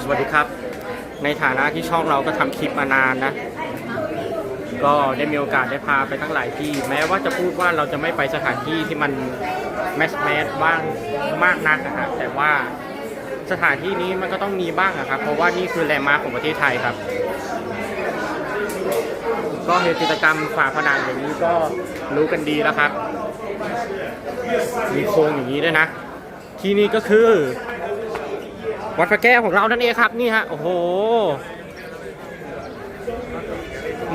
สวัสดีครับ ในฐานะที่ช่องเราก็ทำคลิปมานานนะ ก็ได้มีโอกาสได้พาไปตั้งหลายที่ แม้ว่าจะพูดว่าเราจะไม่ไปสถานที่ที่มันแมสแมสบ้างมากนักนะครับแต่ว่าสถานที่นี้มันก็ต้องมีบ้างอะครับ เพราะว่านี่คือแลนด์มาร์คของประเทศไทยครับ ก็เห็นกิจกรรมฝาผนังอย่างนี้ก็รู้กันดีแล้วครับ มีโครงอย่างนี้ด้วยนะ ที่นี่ก็คือ วัดพระแก้วของเรานั่นเองครับนี่ฮะโอ้โห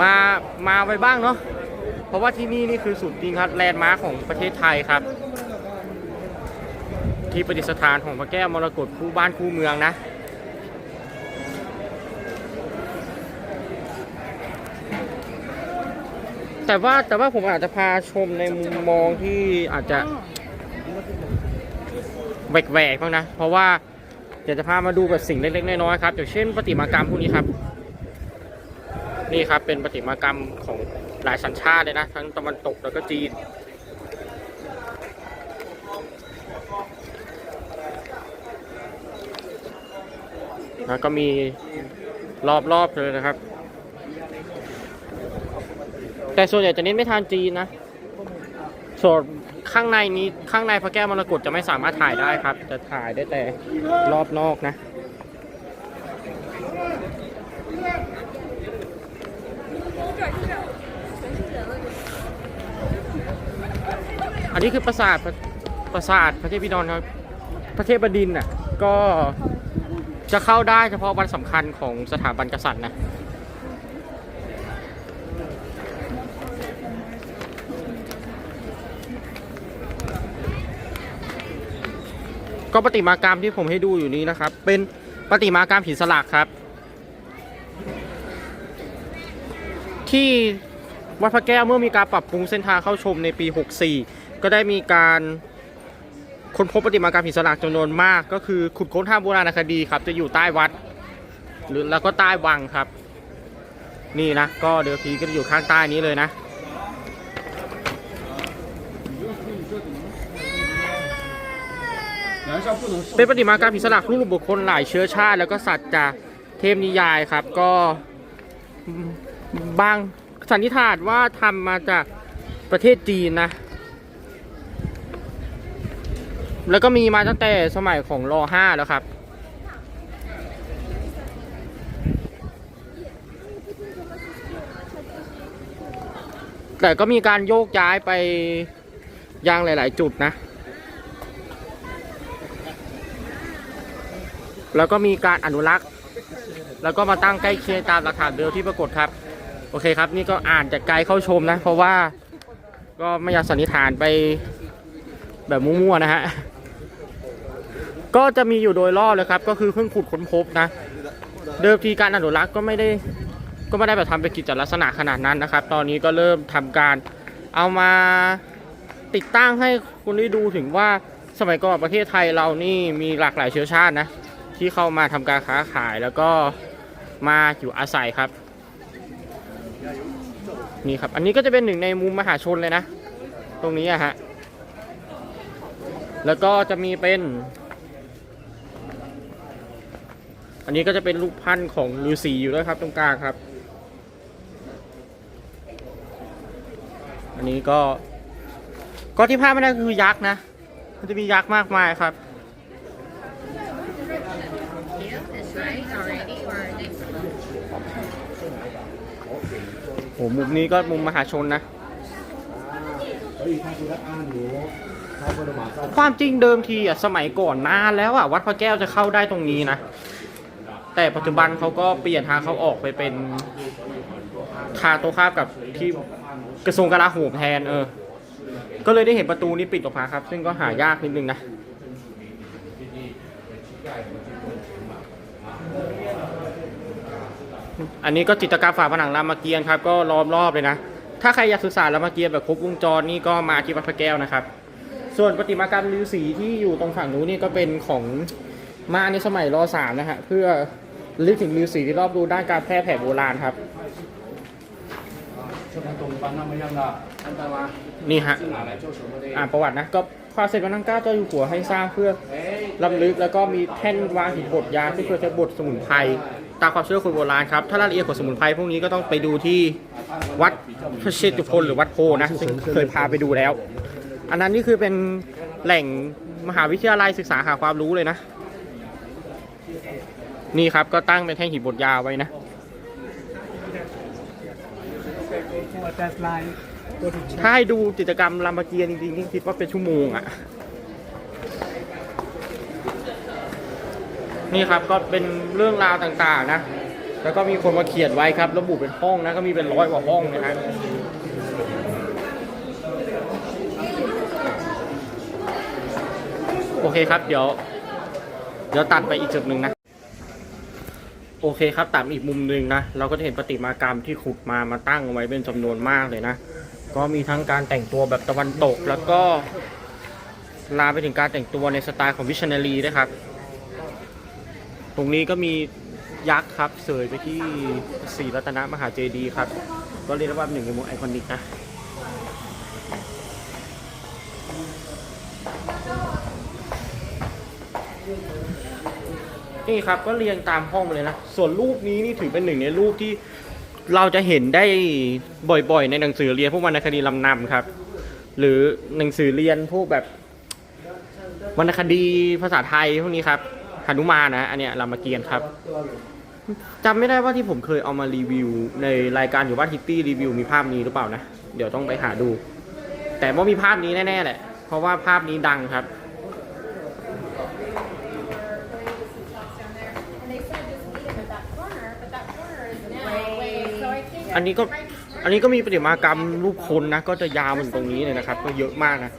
มามาไปบ้างเนาะเพราะว่าที่นี่นี่คือสุดจริงครับแลนด์มาร์คของประเทศไทยครับ ที่ประดิษฐานของพระแก้วมรกตคู่บ้านคู่เมืองนะแต่ว่าแต่ว่าผมอาจจะพาชมในมุมมองที่อาจจะแหวกๆบ้างนะ เพราะว่า เดี๋ยวจะพามาดูแบบสิ่งเล็กๆน้อยๆครับอย่างเช่นประติมากรรมพวกนี้ครับ นี่ครับเป็นประติมากรรมของหลายสัญชาติเลยนะ ทั้งตะวันตกแล้วก็จีน แล้วก็มีรอบๆเลยนะครับ แต่ส่วนใหญ่จะเน้นไม่ทานจีนนะส่วน ข้างในนี้ข้างในพระแก้วมรกตจะไม่สามารถถ่ายได้ครับ จะถ่ายได้แต่รอบนอกนะ อันนี้คือปราสาทปราปราสาทพระเทพบิดรครับพระเทพบดินทร์น่ะก็จะเข้าได้เฉพาะวันสำคัญของสถาบันกษัตริย์นะ ก็ประติมากรรมที่ผมให้ดูอยู่นี้นะครับ เป็นประติมากรรมหินสลักครับ ที่วัดพระแก้วเมื่อมีการปรับปรุงเส้นทางเข้าชมในปี 64 ก็ได้มีการค้นพบประติมากรรมหินสลักจำนวนมาก ก็คือขุดค้นทางโบราณคดีครับ จะอยู่ใต้วัด หรือแล้วก็ใต้วังครับ นี่นะ ก็เดี๋ยวทีก็จะอยู่ข้างใต้นี้เลยนะ เป็นประติมากรรมหิสลักรูปบุคคลหลายเชื้อชาติ แล้วก็สัตว์จากเทพนิยายครับ ก็บางสันนิษฐานว่าทำมาจากประเทศจีนนะ แล้วก็มีมาตั้งแต่สมัยของร5แล้วครับแต่ก็มีการโยกย้ายไปยังหลาย ๆ จุดนะ แล้วก็มีการอนุรักษ์ แล้วก็มาตั้งใกล้เคียงตามหลักฐานเดิมที่ปรากฏครับ โอเคครับ นี่ก็อ่านจากไกลเข้าชมนะ เพราะว่าก็ไม่อยากสันนิษฐานไปแบบมั่วๆนะฮะ ก็จะมีอยู่โดยรอบเลยครับ ก็คือเพิ่งขุดค้นพบนะ เดิมทีการอนุรักษ์ก็ไม่ได้ก็ไม่ได้แบบทำเป็นกิจลักษณะขนาดนั้นนะครับ ตอนนี้ก็เริ่มทำการเอามาติดตั้งให้คุณได้ดูถึงว่าสมัยก่อนประเทศไทยเรานี่มีหลากหลายเชื้อชาตินะ ที่เข้ามาทำการค้าขายแล้วก็มาอยู่อาศัยครับ นี่ครับ อันนี้ก็จะเป็นหนึ่งในมุมมหาชนเลยนะ ตรงนี้อะฮะ แล้วก็จะมีเป็น อันนี้ก็จะเป็นรูปพันธ์ของฤาษีอยู่ด้วยครับ ตรงกลางครับ อันนี้ก็ ก็ที่พลาดไม่ได้คือยักษ์นะ มันจะมียักษ์มากมายครับ โห มุมนี้ก็มุมมหาชนนะ ความจริงเดิมทีอะสมัยก่อนนานแล้วอะวัดพระแก้วจะเข้าได้ตรงนี้นะ แต่ปัจจุบันเขาก็เปลี่ยนทางเขาออกไปเป็นทางตรงข้ามกับที่กระทรวงกลาโหมแทนเออ ก็เลยได้เห็นประตูนี้ปิดออกมาครับ ซึ่งก็หายากนิดนึงนะ อันนี้ก็จิตรกรรมฝาผนังรามเกียรติ์ครับก็ล้อมรอบเลยนะ ถ้าใครอยากศึกษารามเกียรติ์แบบครบวงจรนี่ก็มาที่วัดพระแก้วนะครับ ส่วนประติมากรรมฤาษีที่อยู่ตรงฝั่งนู้นนี่ก็เป็นของมาในสมัยรสามนะฮะเพื่อลึกถึงฤาษีที่รอบรู้ด้านการแพทย์แผนโบราณครับนี่ฮะอ่านประวัตินะก็พาเสร็จมานั่งกล้าเจ้าอยู่หัวให้สร้างเพื่อลำลึกแล้วก็มีแท่นวางหินบดยาที่เคยใช้บดสมุนไพร ตามความเชื่อคนโบราณครับ ถ้ารายละเอียดของสมุนไพรพวกนี้ก็ต้องไปดูที่วัดพระเชตุพนหรือวัดโพนะซึ่งเคยพาไปดูแล้ว อันนั้นนี่คือเป็นแหล่งมหาวิทยาลัยศึกษาหาความรู้เลยนะ นี่ครับก็ตั้งเป็นแท่งหินบดยาไว้นะ ถ้าให้ดูกิจกรรมรามเกียรติ์จริงๆนี่คิดว่าเป็นชั่วโมงอะ่ นี่ครับก็เป็นเรื่องราวต่างๆนะ แล้วก็มีคนมาเขียนไว้ครับ ระบุเป็นห้องนะ ก็มีเป็นร้อยกว่าห้องนะฮะโอเคครับ เดี๋ยว เดี๋ยวตัดไปอีกจุดหนึ่งนะ โอเคครับตามอีกมุมหนึ่งนะ เราก็จะเห็นประติมากรรมที่ขุดมามาตั้งเอาไว้เป็นจำนวนมากเลยนะ ก็มีทั้งการแต่งตัวแบบตะวันตก แล้วก็ลาไปถึงการแต่งตัวในสไตล์ของวิชเนารีด้วยครับ ตรงนี้ก็มียักษ์ครับ เสยไปที่สีรัตนมหาเจดีย์ครับ ก็เรียกว่าหนึ่งในมุมไอคอนิกนะนี่ครับก็เรียงตามห้องเลยนะ ส่วนรูปนี้นี่ถือเป็นหนึ่งในรูปที่เราจะเห็นได้บ่อยๆ ในหนังสือเรียนพวกวรรณคดีลำนำครับ หรือหนังสือเรียนพวกแบบวรรณคดีภาษาไทยพวกนี้ครับ หนุมานนะอันเนี้ยรามเกียรติ์ครับจำไม่ได้ว่าที่ผมเคยเอามารีวิว ในรายการอยู่บ้านฮิตตี้รีวิวมีภาพนี้หรือเปล่านะ เดี๋ยวต้องไปหาดู แต่ว่ามีภาพนี้แน่ๆแหละ เพราะว่าภาพนี้ดังครับ อันนี้ก็อันนี้ก็มีประติมากรรมรูปคนนะ ก็จะยาวเหมือนตรงนี้เลยนะครับ ก็เยอะมากนะ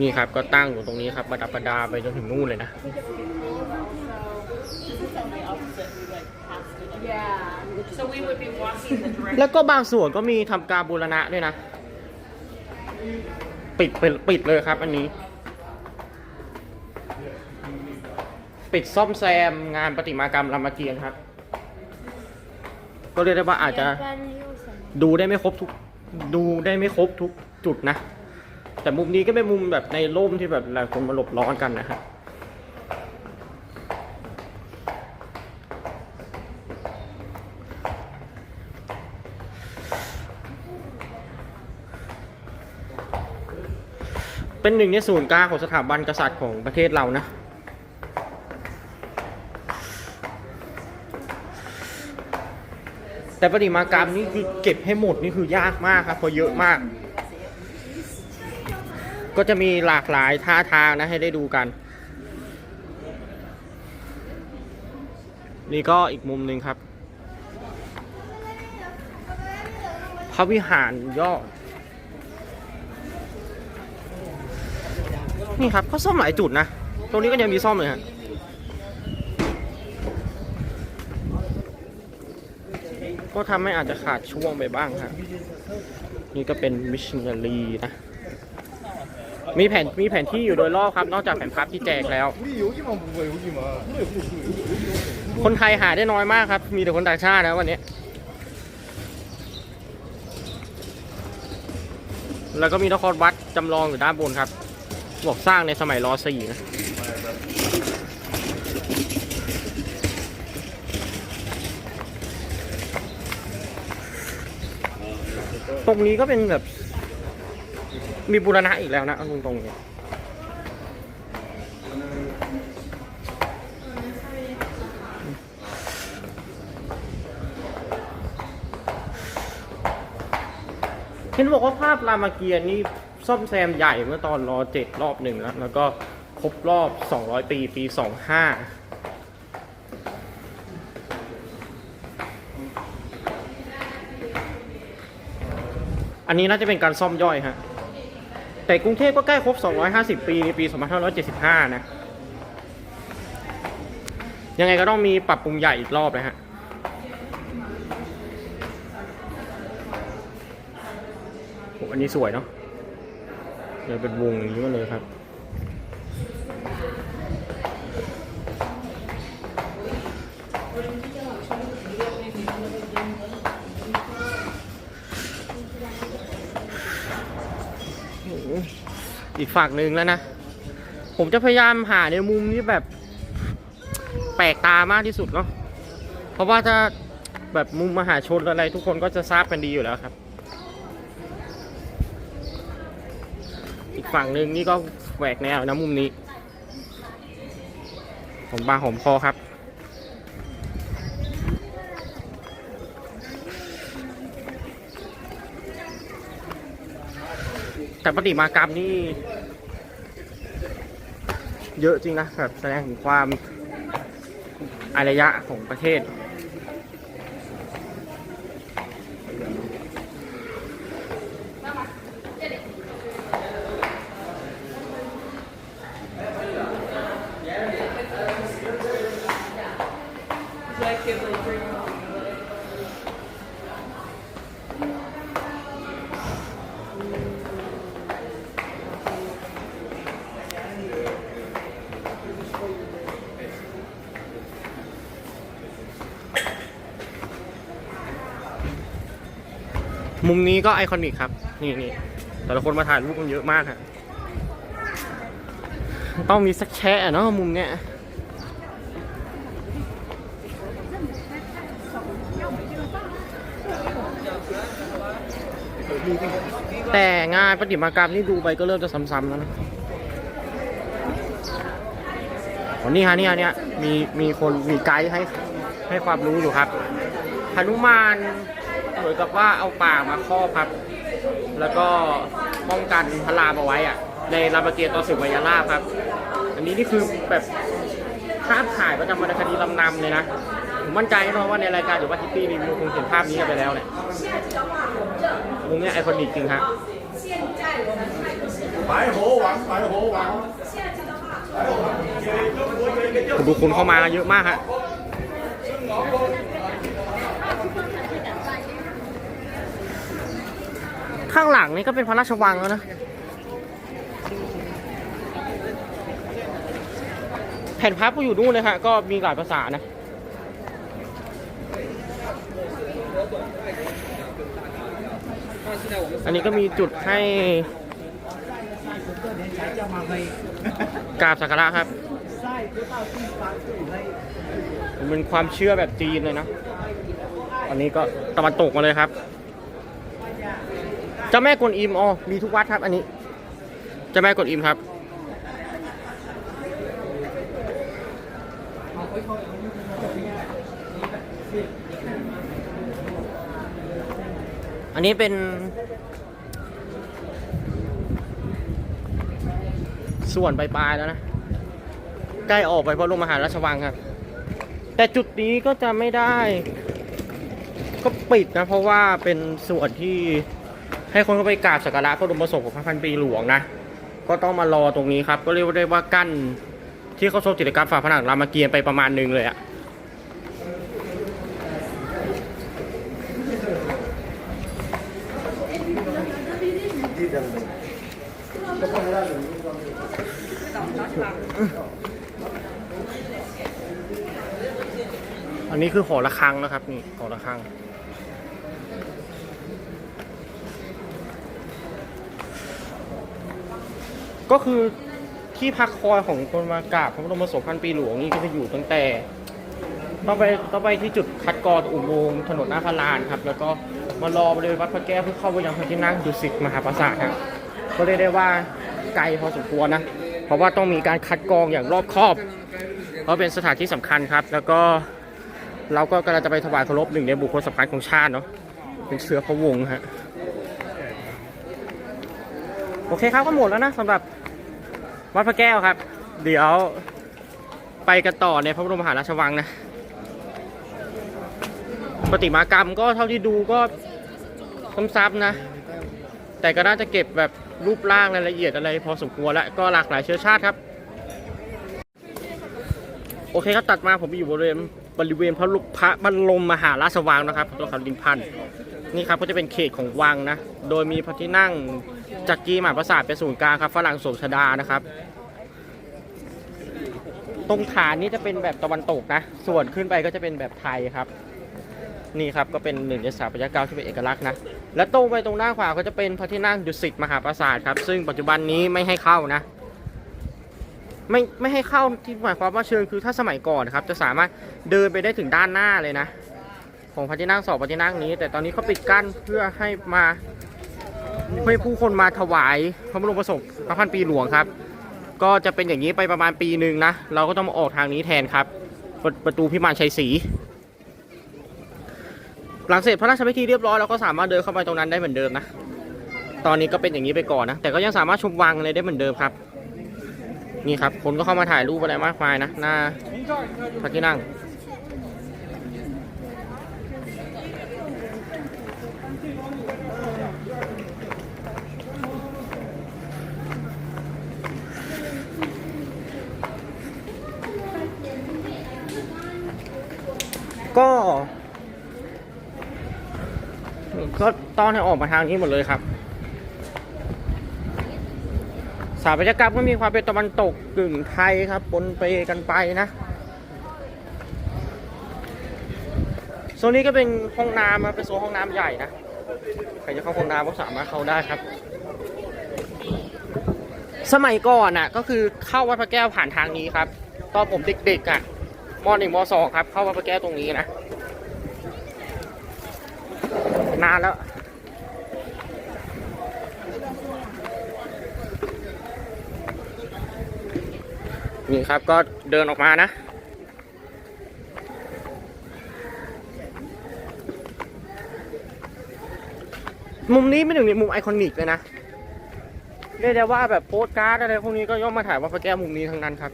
นี่ครับก็ตั้งอยู่ตรงนี้ครับประดับประดาไปจนถึงนู่นเลยนะ Yeah. So we would be walking the direction. แล้วก็บางส่วนก็มีทำการบูรณะด้วยนะ ปิดไปปิดเลยครับอันนี้ ปิดซ่อมแซมงานประติมากรรมรามเกียรติ์ครับ ก็เรียกได้ว่าอาจจะดูได้ไม่ครบทุก ดูได้ไม่ครบทุกจุดนะ แต่มุมนี้ก็เป็นมุมแบบในร่มที่แบบหลายคนมาหลบร้อนกันนะครับเป็นหนึ่งในศูนย์กลางของสถาบันกษัตริย์ของประเทศเรานะแต่ประติมากรรมนี่คือเก็บให้หมดนี่คือยากมากครับเพราะเยอะมาก ก็จะมีหลากหลายท่าทางนะให้ได้ดูกัน นี่ก็อีกมุมหนึ่งครับ พระวิหารยอด นี่ครับเขาซ่อมหลายจุดนะ ตรงนี้ก็ยังมีซ่อมเลยฮะก็ทำให้อาจจะขาดช่วงไปบ้างครับ นี่ก็เป็นมิชชันนารีนะ มีแผนมีแผนที่อยู่โดยรอบครับ นอกจากแผนพับที่แจกแล้ว คนไทยหาได้น้อยมากครับ มีแต่คนต่างชาตินะวันนี้ แล้วก็มีนครวัดจำลองอยู่ด้านบนครับ บอกสร้างในสมัยรอสีนะตรงนี้ก็เป็นแบบ มีบูรณะอีกแล้วนะเอาตรงเนี่ยเห็นบอกว่าภาพรามเกียรติ์นี่ซ่อมแซมใหญ่เมื่อตอนรอเจ็ดรอบหนึ่งแล้ว แล้วก็ครบรอบ 200 ปี ปี 25อันนี้น่าจะเป็นการซ่อมย่อยฮะ แต่กรุงเทพก็ใกล้ครบ 250 ปีในปี 2575 นะ ยังไงก็ต้องมีปรับปรุงใหญ่อีกรอบนะฮะโอ้อันนี้สวยเนาะเลยเป็นวงอย่างนี้มาเลยครับ อีกฝั่งหนึ่งแล้วนะ ผมจะพยายามหาในมุมที่แบบแปลกตามากที่สุดเนาะเพราะว่าถ้าแบบมุมมหาชนอะไรทุกคนก็จะทราบกันดีอยู่แล้วครับ อีกฝั่งหนึ่งนี่ก็แหวกแนวนะมุมนี้ ผมบาหอมคอครับ แต่ปฏิมากรรมนี่ เยอะจริงนะแบบแสดงถึงความอารยะของประเทศ มุมนี้ก็ไอคอนิกครับ นี่นี่แต่ละคนมาถ่ายรูปกันเยอะมากฮะต้องมีสักแชะเนาะมุมเนี้ยแต่งานประติมากรรมนี่ดูไปก็เริ่มจะซ้ำๆแล้วนะอ๋อนี่ฮะเนี่ฮะเนี่ยมีมีคนมีไกด์ให้ให้ความรู้อยู่ครับหนุมาน เหมือนกับว่าเอาป่ากมาครอบครับ แล้วก็ป้องกันพระรามเอาไว้อะในรามเกียรติ์ตอนศึกวายาลาภครับ อันนี้นี่คือแบบภาพถ่ายประจำวรรณคดีลำนำเลยนะ ผมมั่นใจแน่นอนว่าในรายการหรือว่าทิปปี้มีคงเห็นภาพนี้กันไปแล้วเนี่ยมุมเนี้ยไอคอนิกจริงฮะ 白猴王，白猴王。 ผมดูคนเข้ามาเยอะมากฮะ ข้างหลังนี่ก็เป็นพระราชวังแล้วนะ แผ่นพับก็อยู่นู่นเลยฮะก็มีหลายภาษานะอันนี้ก็มีจุดให้กราบสักการะครับมันเป็นความเชื่อแบบจีนเลยนะ อันนี้ก็ตะวันตกมาเลยครับ เจ้าแม่กวนอิมอ๋อมีทุกวัดครับ อันนี้เจ้าแม่กวนอิมครับอันนี้เป็น ส่วนปลายๆแล้วนะ ใกล้ออกไปพระบรมหาราชวังครับ แต่จุดนี้ก็จะไม่ได้ ก็ปิดนะ เพราะว่าเป็นส่วนที่ ให้คนเข้าไปกราบสักการะพระบรมศพของพระพันปีหลวงนะ ก็ต้องมารอตรงนี้ครับ ก็เรียกได้ว่ากั้นที่เขาชมจิตรกรรมฝาผนังรามเกียรติ์ไปประมาณนึงเลยอะอันนี้คือหอระฆังนะครับนี่หอระฆัง ก็คือที่พักคอยของคนมากราบพระบรมศพพันปีหลวงนี่ก็จะอยู่ตั้งแต่ ต้องไปต้องไปที่จุดคัดกรองอุโมงค์ถนนหน้าพระลานครับ แล้วก็มารอบริเวณวัดพระแก้วเพื่อเข้าไปยังพระที่นั่งดุสิตมหาปราสาทครับก็เรียกได้ว่าไกลพอสมควรนะ เพราะว่าต้องมีการคัดกรองอย่างรอบคอบ เพราะเป็นสถานที่สำคัญครับ แล้วก็เราก็กำลังจะไปถวายเคารพหนึ่งในบุคคลสำคัญของชาติเนาะเป็นเชื้อพระวงศ์ฮะโอเคครับก็หมดแล้วนะสำหรับ วัดพระแก้วครับ เดี๋ยวไปกันต่อในพระบรมมหาราชวังนะปฏิมากรรมก็เท่าที่ดูก็ซ้ำๆนะ แต่ก็น่าจะเก็บแบบรูปร่างรายละเอียดอะไร พอสมควรและก็หลากหลายเชื้อชาติครับ โอเคครับตัดมาผมอยู่บริเวณบริเวณพระลุพระบรมมหาราชวังนะครับตัวเขาดินพันธ์นี่ครับก็จะเป็นเขตของวังนะ โดยมีพระที่นั่ง จักรีมหาปราสาทเป็นศูนย์กลางครับฝรั่งสมชดานะครับ ตรงฐานนี้จะเป็นแบบตะวันตกนะ ส่วนขึ้นไปก็จะเป็นแบบไทยครับ นี่ครับก็เป็นหนึ่งในสถาปัตยกรรมที่เป็นเอกลักษณ์นะ และตรงไปตรงหน้าขวาก็จะเป็นพระที่นั่งดุสิตมหาปราสาทครับ ซึ่งปัจจุบันนี้ไม่ให้เข้านะ ไม่ไม่ให้เข้าที่หมายความว่าเชิญคือถ้าสมัยก่อนนะครับ จะสามารถเดินไปได้ถึงด้านหน้าเลยนะ ของพระที่นั่งสองพระที่นั่งนี้ แต่ตอนนี้เขาปิดกั้นเพื่อให้มา ให้ผู้คนมาถวายพระบรมศพพระพันปีหลวงครับ ก็จะเป็นอย่างนี้ไปประมาณปีหนึ่งนะ เราก็ต้องมาออกทางนี้แทนครับประประตูพิมานชัยศรีหลังเสร็จพระราชพิธีเรียบร้อยเราก็สามารถเดินเข้าไปตรงนั้นได้เหมือนเดิมนะ ตอนนี้ก็เป็นอย่างนี้ไปก่อนนะ แต่ก็ยังสามารถชมวังอะไรได้เหมือนเดิมครับ นี่ครับ คนก็เข้ามาถ่ายรูปอะไรมากมายนะ หน้าพระที่นั่ง ก็ก็ ต้อนให้ออกมาทางนี้หมดเลยครับสถาปัตยกรรมก็มีความเป็นตะวันตกกึ่งไทยครับปนเปกันไปนะโซนนี้ก็เป็นห้องน้ำครับเป็นโซนห้องน้ำใหญ่นะใครจะเข้าห้องน้ำก็สามารถเข้าได้ครับ สมัยก่อนน่ะ ก็คือเข้าวัดพระแก้วผ่านทางนี้ครับ ตอนผมเด็กๆอะมหนึ่งมสองครับ เข้าวัดพระแก้วตรงนี้นะนานแล้ว นี่ครับก็เดินออกมานะ มุมนี้ไม่ถึงในมุมไอคอนิกเลยนะเรียกได้ว่าแบบโพสการ์ดอะไรพวกนี้ก็ย่อมมาถ่ายว่าพระแก้วมุมนี้ทั้งนั้นครับ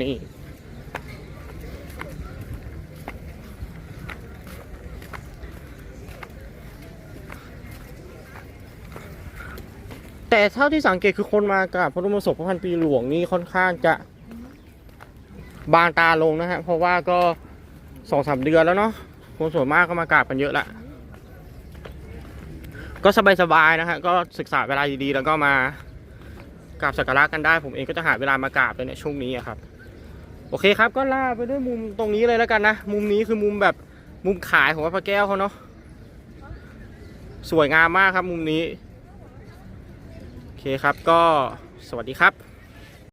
นี่ แต่เท่าที่สังเกตคือคนมากราบพระบรมศพพระพันปีหลวงนี่ค่อนข้างจะบางตาลงนะฮะเพราะว่าก็สองสามเดือนแล้วเนาะคนส่วนมากก็มากราบกันเยอะละก็สบายๆนะฮะก็ศึกษาเวลาดีๆแล้วก็มากราบสักการะกันได้ ผมเองก็จะหาเวลามากราบเลยเนี่ยช่วงนี้ครับ โอเคครับก็ล่าไปด้วยมุมตรงนี้เลยแล้วกันนะ มุมนี้คือมุมแบบมุมขายของวัดพระแก้วเขาเนาะสวยงามมากครับมุมนี้ ครับก็สวัสดีครับ